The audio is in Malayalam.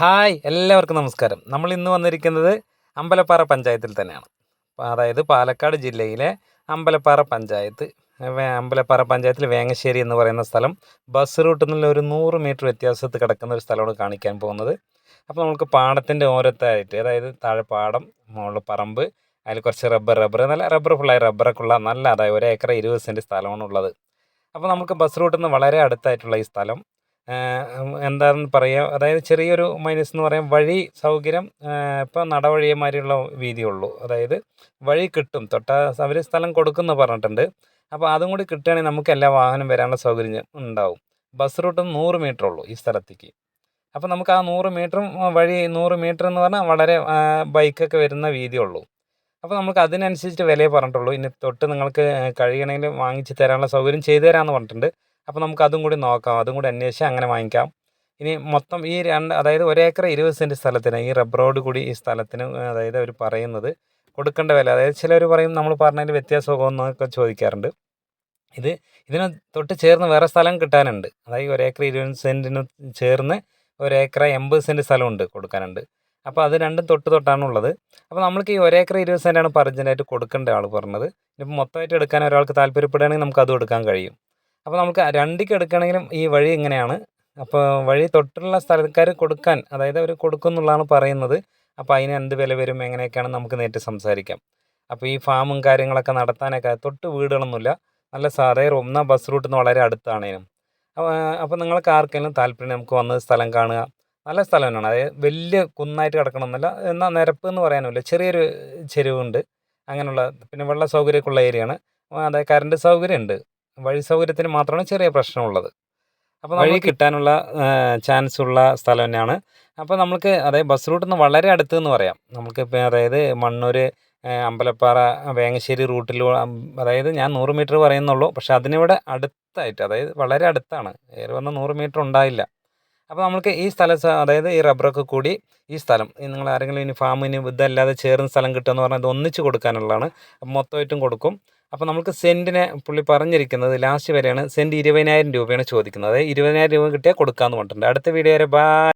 ഹായ് എല്ലാവർക്കും നമസ്കാരം. നമ്മൾ ഇന്ന് വന്നിരിക്കുന്നത് അമ്പലപ്പാറ പഞ്ചായത്തിൽ തന്നെയാണ്. അതായത് പാലക്കാട് ജില്ലയിലെ അമ്പലപ്പാറ പഞ്ചായത്ത് അമ്പലപ്പാറ പഞ്ചായത്തിൽ വേങ്ങശ്ശേരി എന്ന് പറയുന്ന സ്ഥലം. ബസ് റൂട്ടിൽ നിന്ന് ഒരു നൂറ് മീറ്റർ വ്യത്യാസത്തിൽ കിടക്കുന്ന ഒരു സ്ഥലമാണ് കാണിക്കാൻ പോകുന്നത്. അപ്പോൾ നമുക്ക് പാടത്തിന്റെ ഓരത്തായിട്ട് അതായത് താഴെ പാടം മുകളിൽ പറമ്പ് അതിൽ കുറച്ച് റബ്ബർ റബ്ബർ നല്ല റബ്ബർ ഫുള്ളായി റബ്ബറൊക്കെ ഉള്ള നല്ല അതായത് ഒരു ഏക്കർ ഇരുപത് സെന്റ് സ്ഥലമാണ് ഉള്ളത് അപ്പോൾ നമുക്ക് ബസ് റൂട്ടിൽ നിന്ന് വളരെ അടുത്തായിട്ടുള്ള ഈ സ്ഥലം എന്താണെന്ന് പറയാം. അതായത് ചെറിയൊരു മൈനസ് എന്ന് പറയാം. വഴി സൗകര്യം ഇപ്പോൾ നടവഴിമാരിയുള്ള വീതിയുള്ളൂ. അതായത് വഴി കിട്ടും. തൊട്ട അവർ സ്ഥലം കൊടുക്കുമെന്ന് പറഞ്ഞിട്ടുണ്ട്. അപ്പോൾ അതും കൂടി കിട്ടുകയാണെങ്കിൽ നമുക്ക് എല്ലാ വാഹനം വരാനുള്ള സൗകര്യം ഉണ്ടാവും. ബസ് റൂട്ട് നൂറ് മീറ്റർ ഉള്ളൂ ഈ സ്ഥലത്തേക്ക്. അപ്പോൾ നമുക്ക് ആ നൂറ് മീറ്ററും വഴി നൂറ് മീറ്റർ എന്ന് പറഞ്ഞാൽ വളരെ ബൈക്കൊക്കെ വരുന്ന വീതിയുള്ളൂ അപ്പോൾ നമുക്ക് അതിനനുസരിച്ചിട്ട് വിലയെ പറഞ്ഞിട്ടുള്ളൂ. ഇനി തൊട്ട് നിങ്ങൾക്ക് കഴിയണമെങ്കിൽ വാങ്ങിച്ച് തരാനുള്ള സൗകര്യം ചെയ്തു തരാമെന്ന് പറഞ്ഞിട്ടുണ്ട്. അപ്പോൾ നമുക്ക് അതും കൂടി നോക്കാം അതും കൂടി അന്വേഷിച്ച് അങ്ങനെ വാങ്ങിക്കാം. ഇനി മൊത്തം ഈ രണ്ട് അതായത് ഒരേക്കർ ഇരുപത് സെന്റ് സ്ഥലത്തിന് ഈ റബ്ബറോട് കൂടി ഈ സ്ഥലത്തിന് അതായത് അവർ പറയുന്നത് കൊടുക്കേണ്ട വില അതായത് ചിലർ പറയും നമ്മൾ പറഞ്ഞതിൽ വ്യത്യാസമൊക്കെ ചോദിക്കാറുണ്ട്. ഇത് ഇതിന് തൊട്ട് ചേർന്ന് വേറെ സ്ഥലം കിട്ടാനുണ്ട്. അതായത് ഒരേക്കർ ഇരുപത് സെന്റിന് ചേർന്ന് ഒരേക്കർ എൺപത് സെന്റ് സ്ഥലമുണ്ട് കൊടുക്കാനുണ്ട്. അപ്പോൾ അത് രണ്ടും തൊട്ട് തൊട്ടാണ് ഉള്ളത്. അപ്പോൾ നമ്മൾക്ക് ഈ ഒരേക്കർ ഇരുപത് സെന്റാണ് ഇപ്പോൾ അർജന്റായിട്ട് കൊടുക്കേണ്ട ആൾ പറഞ്ഞത്. ഇനിയിപ്പോൾ മൊത്തമായിട്ട് എടുക്കാൻ ഒരാൾക്ക് താല്പര്യപ്പെടുകയാണെങ്കിൽ നമുക്ക് അതും എടുക്കാൻ കഴിയും. അപ്പോൾ നമുക്ക് രണ്ടിക്ക് എടുക്കണമെങ്കിലും ഈ വഴി ഇങ്ങനെയാണ്. അപ്പോൾ വഴി തൊട്ടുള്ള സ്ഥലക്കാർ കൊടുക്കാൻ അതായത് അവർ കൊടുക്കും എന്നുള്ളതാണ് പറയുന്നത്. അപ്പോൾ അതിന് എന്ത് വില വരും എങ്ങനെയൊക്കെയാണ് നമുക്ക് നേരിട്ട് സംസാരിക്കാം. അപ്പോൾ ഈ ഫാമും കാര്യങ്ങളൊക്കെ നടത്താനൊക്കെ തൊട്ട് വീടുകളൊന്നുമില്ല. നല്ല സാറേ ഒന്നാം ബസ് റൂട്ടിൽ നിന്ന് വളരെ അടുത്താണേനും അപ്പോൾ നിങ്ങൾക്ക് ആർക്കെങ്കിലും താല്പര്യം നമുക്ക് വന്ന് സ്ഥലം കാണുക. നല്ല സ്ഥലം തന്നെയാണ്. അതായത് വലിയ കുന്നായിട്ട് കിടക്കണമെന്നില്ല എന്നാൽ നിരപ്പ് എന്ന് പറയാനുമില്ല ചെറിയൊരു ചെരുവുണ്ട്. അങ്ങനെയുള്ള പിന്നെ വെള്ള സൗകര്യമൊക്കെ ഉള്ള ഏരിയയാണ്. അതായത് കറണ്ട് സൗകര്യം ഉണ്ട് വഴി സൗകര്യത്തിന് മാത്രമാണ് ചെറിയ പ്രശ്നമുള്ളത്. അപ്പോൾ വഴി കിട്ടാനുള്ള ചാൻസ് ഉള്ള സ്ഥലം തന്നെയാണ് അപ്പോൾ നമുക്ക് അതായത് ബസ് റൂട്ടിൽ നിന്ന് വളരെ അടുത്ത് എന്ന് പറയാം. നമുക്ക് ഇപ്പോൾ അതായത് മണ്ണൂർ അമ്പലപ്പാറ വേങ്ങശ്ശേരി റൂട്ടിൽ അതായത് ഞാൻ നൂറ് മീറ്റർ പറയുന്നുള്ളൂ. പക്ഷേ അതിനിവിടെ അടുത്തായിട്ട് അതായത് വളരെ അടുത്താണ്. ഏറെ പറഞ്ഞാൽ നൂറ് മീറ്റർ ഉണ്ടായില്ല. അപ്പോൾ നമുക്ക് ഈ സ്ഥല അതായത് ഈ റബ്ബറൊക്കെ കൂടി ഈ സ്ഥലം നിങ്ങൾ ആരെങ്കിലും ഇനി ഫാമിന് ഇതല്ലാതെ ചേർന്ന സ്ഥലം കിട്ടുമെന്ന് പറഞ്ഞാൽ ഇത് ഒന്നിച്ച് കൊടുക്കാനുള്ളതാണ്. മൊത്തമായിട്ടും കൊടുക്കും. അപ്പോൾ നമുക്ക് സെന്റിന് പുള്ളി പറഞ്ഞിരിക്കുന്നത് ലാസ്റ്റ് വരെയാണ്. സെന്റ് ഇരുപതിനായിരം രൂപയാണ് ചോദിക്കുന്നത്. അതായത് ഇരുപതിനായിരം രൂപ കിട്ടിയാൽ കൊടുക്കാമെന്ന് പറഞ്ഞിട്ടുണ്ട്. അടുത്ത വീഡിയോ വരെ ബായ്